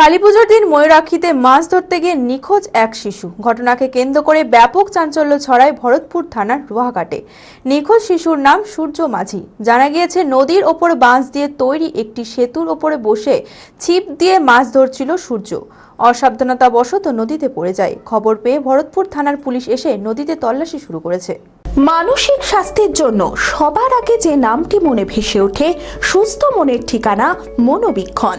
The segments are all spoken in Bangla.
কালীপুজোর দিন ময়ূরাক্ষীতে মাছ ধরতে গিয়ে নিখোঁজ এক শিশু। ঘটনাকে কেন্দ্র করে ব্যাপক চাঞ্চল্য ছড়ায় ভরতপুর থানার রোহাঘাটে। নিখোঁজ শিশুর নাম সূর্য মাঝি। জানা গিয়েছে, নদীর ওপর বাঁশ দিয়ে তৈরি একটি সেতুর ওপরে বসে ছিপ দিয়ে মাছ ধরছিল সূর্য। অসাবধানতাবশত নদীতে পড়ে যায়। খবর পেয়ে ভরতপুর থানার পুলিশ এসে নদীতে তল্লাশি শুরু করেছে। মানসিক স্বাস্থ্যের জন্য সবার আগে যে নামটি মনে ভেসে ওঠে, সুস্থ মনের ঠিকানা মনোবীক্ষণ।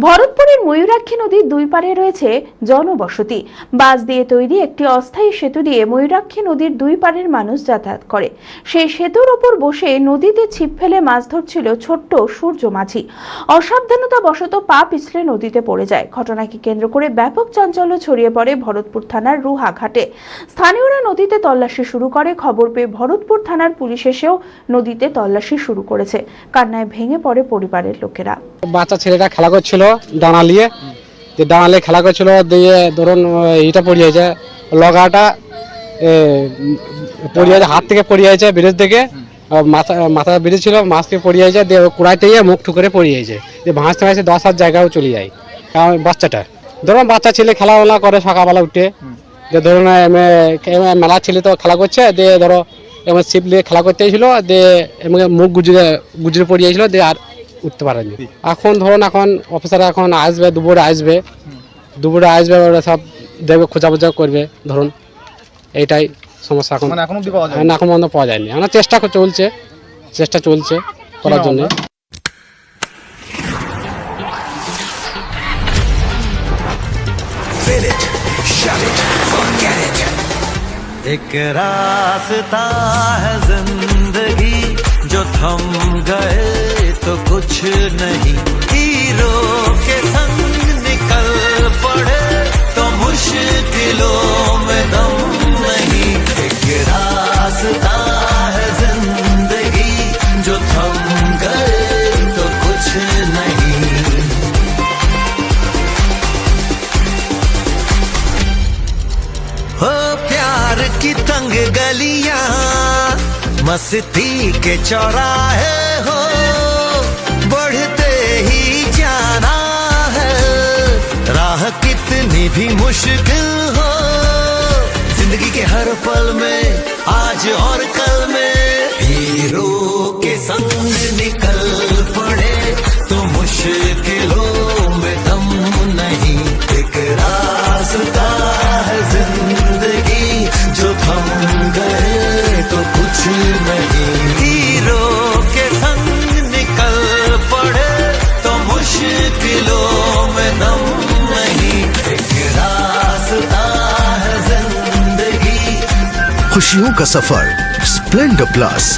ভরতপুরের ময়ূরাক্ষী নদীর দুই পারে রয়েছে জনবসতি। বাঁশ দিয়ে তৈরি একটি অস্থায়ী সেতু দিয়ে ময়ূরাক্ষী নদীর দুই পারের মানুষ যাতায়াত করে। সেই সেতুর ওপর বসে নদীতে ছিপ ফেলে মাছ ধরছিল ছোট্ট সূর্য মাঝি অসাবধানতা বশত পা পিছলে নদীতে পড়ে যায়। ঘটনাকে কেন্দ্র করে ব্যাপক চাঞ্চল্য ছড়িয়ে পড়ে ভরতপুর থানার রুহা ঘাটে। স্থানীয়রা নদীতে তল্লাশি শুরু করে। খবর পেয়ে ভরতপুর থানার পুলিশ এসেও নদীতে তল্লাশি শুরু করেছে। কান্নায় ভেঙে পড়ে পরিবারের লোকেরা। বাচ্চা ছেলেটা খেলা করছিল ডানা নিয়ে যে ডানা নিয়ে খেলা করছিল, দিয়ে ধরুন এটা পড়ে যাচ্ছে লগাটা পড়ে যাচ্ছে হাত থেকে পড়ে যাচ্ছে ব্রিজ থেকে। মাথা মাথা ছিল, মাছ থেকে পড়ে যাচ্ছে দিয়ে কুড়াইতে গিয়ে মুখ ঠুকরে পড়ে যাচ্ছে দিয়ে ভাসতে ভাসতে দশ হাত জায়গাও চলে যায়, কারণ বাচ্চাটা। ধরুন, বাচ্চা ছেলে খেলাধুলা করে সকালবেলা উঠে। যে ধরুন মেলা ছেলে তো খেলা করছে, দিয়ে ধরো এমন ছিপ নিয়ে খেলা করতে ছিল, দিয়ে এমনি মুখ গুজরে গুজরে পড়ে যাচ্ছিল দিয়ে আর উঠতে পারেনি এখন ধরুন এখন অফিসাররা এখন আসবে দুপুরে আসবে দুপুরে আসবে ওরা সব দেখবে খোঁজাখোঁজা করবে ধরুন এইটাই সমস্যা এখন মানে এখন অব্দি পাওয়া যায় এখন এখন পর্যন্ত পাওয়া যায়নি আমরা চেষ্টা কর- চলছে চেষ্টা চলছে করার নাম জন্য আপনার? एक रास्ता है जिंदगी जो थम गए तो कुछ नहीं। हीरो के संग निकल पड़े तो मुश्किलों में दम नहीं। एक रास्ता है ज़िंदगी, जो थम गए तो कुछ नहीं। हो प्यार की तंग गलियाँ, मस्ती के चौराहे कितनी भी मुश्किल हो। ज़िंदगी के हर पल में आज और कल। खुशियों का सफर स्प्लेंडर प्लस